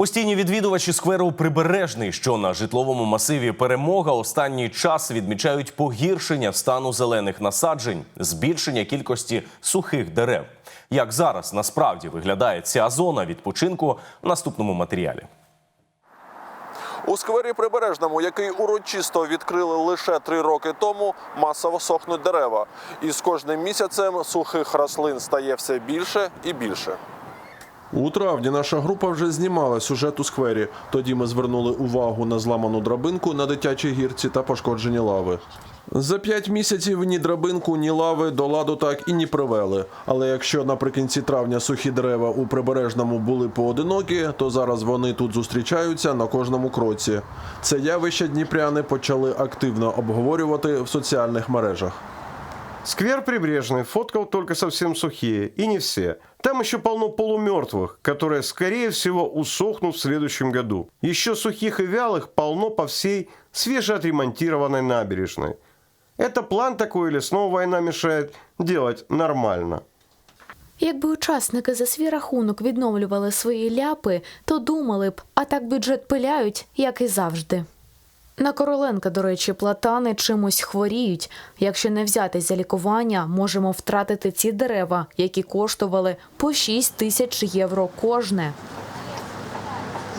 Постійні відвідувачі скверу Прибережний, що на житловому масиві перемога, останній час відмічають погіршення стану зелених насаджень, збільшення кількості сухих дерев. Як зараз насправді виглядає ця зона відпочинку в наступному матеріалі. У сквері Прибережному, який урочисто відкрили лише три роки тому, масово сохнуть дерева. І з кожним місяцем сухих рослин стає все більше і більше. У травні наша група вже знімала сюжет у сквері. Тоді ми звернули увагу на зламану драбинку на дитячій гірці та пошкоджені лави. За п'ять місяців ні драбинку, ні лави до ладу так і не привели. Але якщо наприкінці травня сухі дерева у прибережному були поодинокі, то зараз вони тут зустрічаються на кожному кроці. Це явище дніпряни почали активно обговорювати в соціальних мережах. Сквер прибрежный фоткал только совсем сухие, и не все. Там еще полно полумертвых, которые, скорее всего, усохнут в следующем году. Еще сухих и вялых полно по всей свежеотремонтированной набережной. Это план такой или снова война мешает делать нормально? Якби учасники за свій рахунок відновлювали свої ляпи, то думали б, а так бюджет пиляють, як і завжди. На Короленка, до речі, платани чимось хворіють. Якщо не взятись за лікування, можемо втратити ці дерева, які коштували по 6 тисяч євро кожне.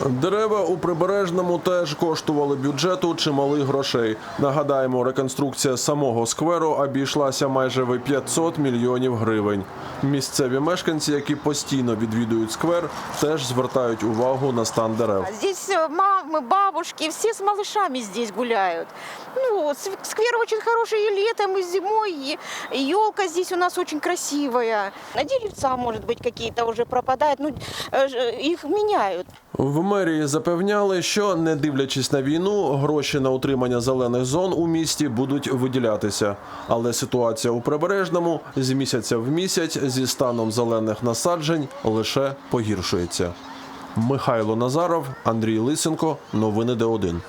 Дерева у прибережному теж коштували бюджету чималих грошей. Нагадаємо, реконструкція самого скверу обійшлася майже в 500 мільйонів гривень. Місцеві мешканці, які постійно відвідують сквер, теж звертають увагу на стан дерев. Здесь э, мамы, бабушки, все с малышами здесь гуляют. Ну, с- сквер очень хороший и летом, и зимой. И елка здесь у нас очень красивая. На деревца, может быть, какие-то уже пропадают. Ну, э, ж- их меняют. В мерії запевняли, що не дивлячись на війну, гроші на утримання зелених зон у місті будуть виділятися. Але ситуація у прибережному з місяця в місяць зі станом зелених насаджень лише погіршується. Михайло Назаров, Андрій Лисенко. Новини Д1.